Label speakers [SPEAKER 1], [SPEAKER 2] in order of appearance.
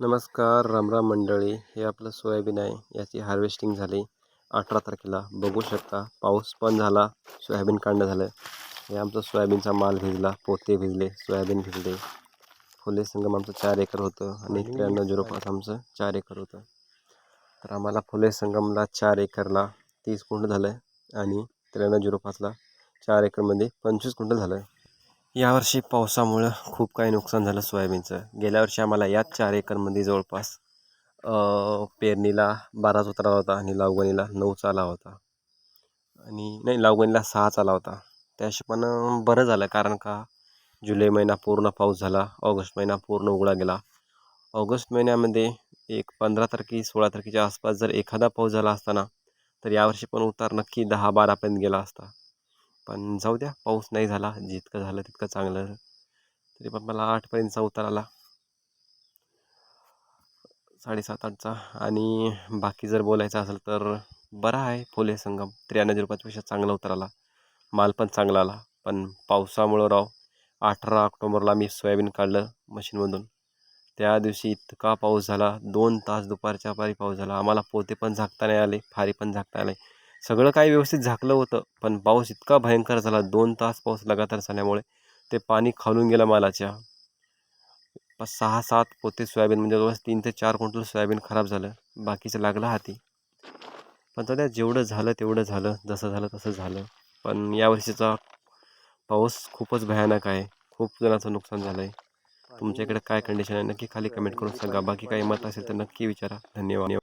[SPEAKER 1] नमस्कार रामराम मंडळी. हे आपलं सोयाबीन आहे. याची हार्वेस्टिंग झाली. अठरा तारखेला. बघू शकता पाऊस पण झाला. सोयाबीन काढणं झालं. हे आमचं सोयाबीनचा माल भिजला. पोते भिजले सोयाबीन भिजले. फुले संगम आमचं चार एकर होतं. आणि त्र्याण्णव झिरो पाच आमचं चार एकर होतं. तर आम्हाला फुले संगमला चार एकरला तीस क्विंटल झालं. आणि त्र्याण्णव झिरो पाचला चार एकरमध्ये पंचवीस क्विंटल झालं. यावर्षी पावसामुळं खूप काही नुकसान झालं सोयाबीनचं. गेल्या वर्षी आम्हाला याच चार एकरमध्ये जवळपास पेरणीला बाराच उतरा होता आणि लावगणीला नऊचा आला होता. आणि नाही लावगणीला सहाच आला होता. त्या हिशोबानं बरं झालं कारण का जुलै महिना पूर्ण पाऊस झाला ऑगस्ट महिना पूर्ण उघडा गेला. ऑगस्ट महिन्यामध्ये एक पंधरा तारखे सोळा तारखेच्या आसपास जर एखादा पाऊस झाला असताना तर यावर्षी पण उतार नक्की दहा बारापर्यंत गेला असता. पण जाऊ द्या पाऊस नाही झाला जितकं झालं तितकं चांगलं. तरी पण मला आठपर्यंतचा उतार आला. साडेसात आठचा आणि बाकी जर बोलायचं असेल तर बरा आहे फुले संगम. त्र्याण्णव रुपयापेक्षा चांगला उतार आला. माल पण चांगला आला. पण पावसामुळं राव अठरा ऑक्टोबरला मी सोयाबीन काढलं मशीनमधून. त्या दिवशी इतका पाऊस झाला. दोन तास दुपारच्या पारी पाऊस झाला. आम्हाला पोते पण झाकता नाही आले फारी पण झाकता आले. सगळं काही व्यवस्थित झाकलं होतं पण पाऊस इतका भयंकर झाला दोन तास पाऊस लगातार झाल्यामुळे. ते पाणी खालून गेलं मालाच्या. पाच सहा सात पोते सोयाबीन म्हणजे जवळपास तीन ते चार क्विंटल सोयाबीन खराब झालं. बाकीचं लागलं हाती. पण सध्या जेवढं झालं तेवढं झालं. जसं झालं तसं झालं. पण यावर्षीचा पाऊस खूपच भयानक आहे. खूप जणांचं नुकसान झालं आहे तुमच्या इकडे काय कंडिशन आहे? नक्की खाली कमेंट करून सांगा. बाकी काही मत असेल तर नक्की विचारा. धन्यवाद.